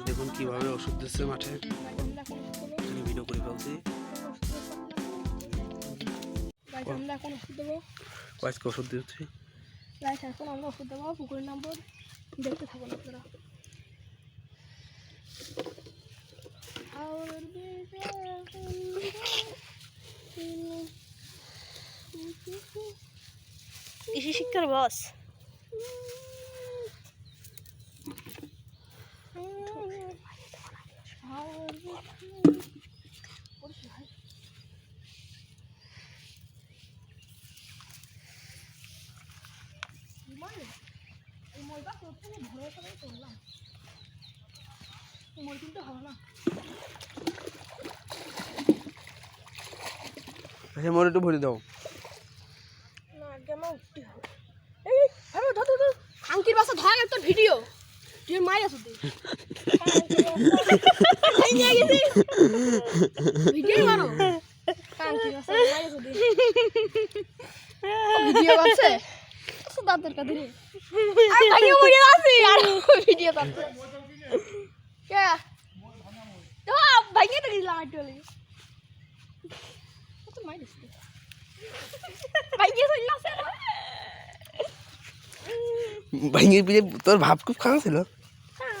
দেখুন কীভাবে ওষুধ দিচ্ছে মাঠে। ভিডিও করে ফেলছি আজকে ওষুধ দিচ্ছি? ওষুধ দেবো পুকুরের দেখতে শিক্ষার বস এই মলটা প্রথমে ভরে করে করলাম মল কিন্তু না একটু ভরে দাও। না, আগে আমার উঠতে হবে। এই ধর ধর আঙ্কির বাসা ধরা তোর ভিডিও। তুই মাই আছো তুই। নিয়ে গেছি ভিডিও মারো আঙ্কির বাসা মাই আছো ভিডিও তো দাঁতের কাছে আমি ভাঙিয়ে মুড়ে আছি আর ভিডিও করছে কে? তো গেছিলাম একটু হলে তো মাই দিছি। ভাঙিয়ে চলে আসে ভাঙিয়ে পিড়ে তোর ভাব খুব খারাপ ছিল। হ্যাঁ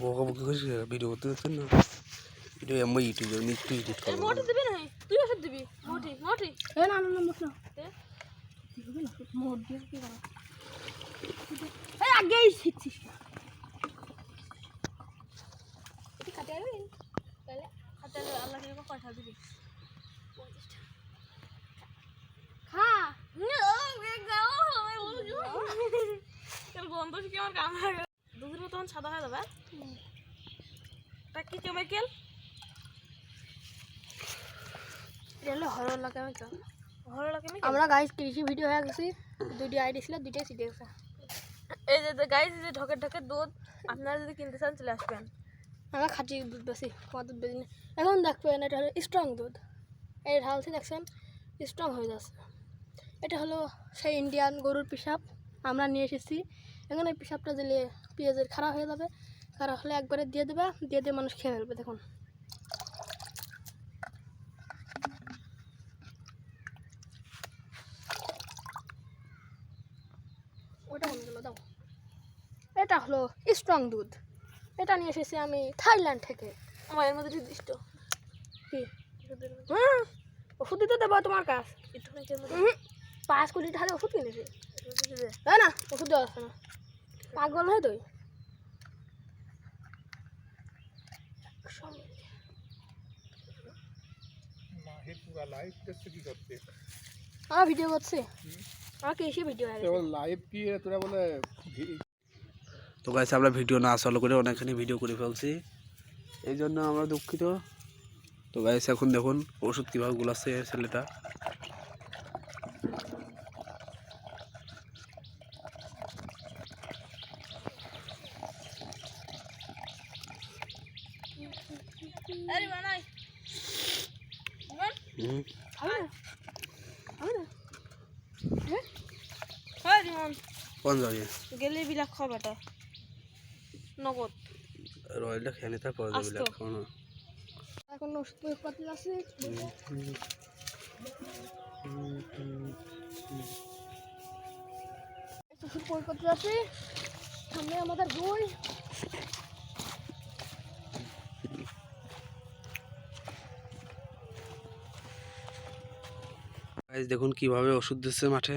বকা বকি করিস ভিডিও করতে দিচ্ছেন না? ভিডিও এমন ইউটিউবে আমি একটু এডিট করব। মোটে দিবি না তুই ওষুধ দিবি? মোটে মোটে। এ না না না মোট দিয়ে কি করা? এই আগেই শিখছিস কাটে আনবি তাহলে হাতে আল্লাহ কি পয়সা দিবি খা এর গন্ধ কি আমার কাম দুধের তখন সাদা হয়ে যাবে। তা কি কেমিক্যাল আমরা গাইস কৃষি ভিডিও হয়ে গেছি। দুটি আইডি ছিল দুইটাই শিখে গেছে এই যে গাইস যে ঢকের ঢকের দুধ আপনারা যদি কিনতে চান চলে আসবেন। আমরা খাঁটি দুধ বেশি তোমার দুধ বেশি এখন দেখবেন এটা হলো স্ট্রং দুধ। এই ঢালছি দেখছেন? স্ট্রং হয়ে যাচ্ছে। এটা হলো সেই ইন্ডিয়ান গরুর পিসাব আমরা নিয়ে এসেছি। এখন এই পিসাবটা দিলে পেঁয়াজের খারাপ হয়ে যাবে। খারাপ হলে একবারে দিয়ে দেবে দিয়ে দিয়ে মানুষ খেয়ে ফেলবে দেখুন। ওটা দাও। এটা হলো স্ট্রং দুধ। এটা নিয়ে এসেছি আমি থাইল্যান্ড থেকে। মায়ের মধ্যে নির্দিষ্ট কি? ওষুধ দিতে দেবো তোমার হুম, পাঁচ কোটি টাকা ওষুধ কিনেছি। তাই না, ওষুধ দেওয়া না। পাগল হয় তুই? ভিডিও করছে। লাইভ কি তোরা বলে তো গাইছে আমরা ভিডিও না আসলে করে অনেকখানি ভিডিও করে ফেলছি। এই জন্য আমরা দুঃখিত। তো গাইছে এখন দেখুন, ওষুধ কীভাবে গুলাচ্ছে ছেলেটা। হবে রিমন। কোন যাবে গেলে বিলাক খাওয়া বেটা। নগদ। খেয়ে নিতে পরে যাবে আস্ত। এখন ওষুধ প্রয়োগ করতে যাচ্ছি ওষুধ প্রয়োগ করতে যাচ্ছি সামনে আমাদের বই। দেখুন কীভাবে ওষুধ দিচ্ছে মাঠে।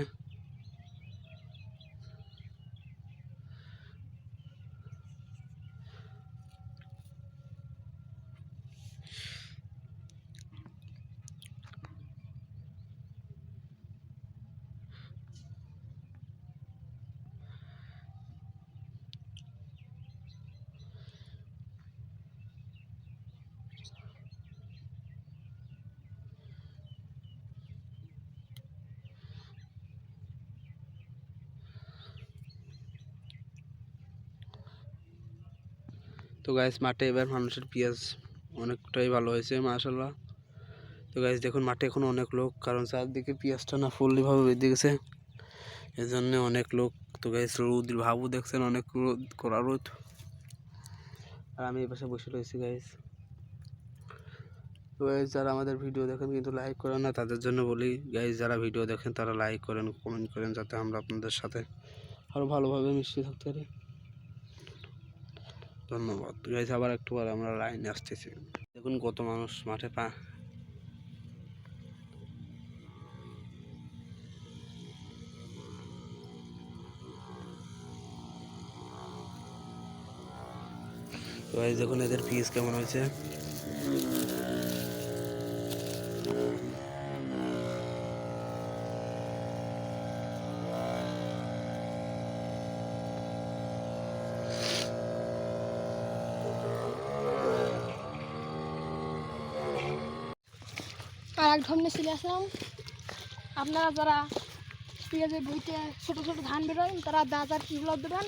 তো গাইস মাঠে এবার মানুষের পেঁয়াজ অনেকটাই ভালো হয়েছে মাশাল্লাহ তো গাইস দেখুন মাঠে এখন অনেক লোক কারণ চারদিকে পেঁয়াজটা না ফুললিভাবে বেঁধে গেছে। এই জন্য অনেক লোক তো গাইস রোদ ভাবু দেখছেন অনেক রোদ করা রোদ। আর আমি এই পাশে বসে রয়েছি গাইস তো guys, যারা আমাদের ভিডিও দেখেন কিন্তু লাইক করেন না তাদের জন্য বলি গাইজ যারা ভিডিও দেখেন তারা লাইক করেন কমেন্ট করেন যাতে আমরা আপনাদের সাথে আরও ভালোভাবে মিশিয়ে থাকতে পারি। ধন্যবাদ। গাইজ আবার একটু পরে আমরা লাইনে আসতেছি। দেখুন কত মানুষ মাঠে পা দেখুন এদের পিস কেমন হয়েছে। আর এক ধরনের চলে আসলাম। আপনারা যারা পেঁয়াজের বইতে ছোটো ছোটো ধান বেরোয়, তারা বাজার কিগুলো দেবেন,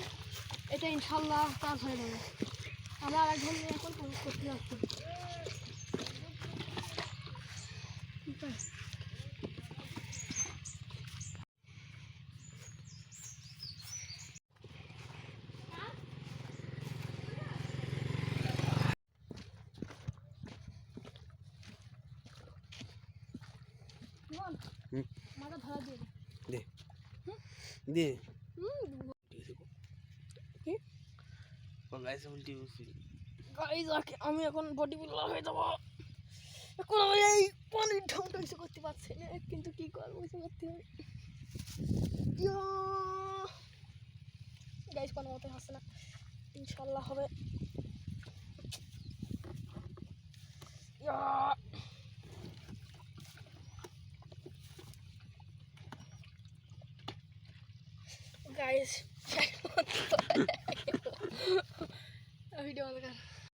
এটা ইনশাল্লাহ কাজ হয়ে যাবে। আমরা আর এক ধরনের এখন করতে যাচ্ছি। দে। দে। আমি এখন বডি বিল্ডার হয়ে যাব। এখন আমি এই পানির ঢংটা কিছু করতে পারছি না কিন্তু কি করব কিছু করতে হবে? গাইজ কোনো মতো হচ্ছে না। ইনশাল্লাহ হবে। গাইজ ভিডিও বন্ধ কর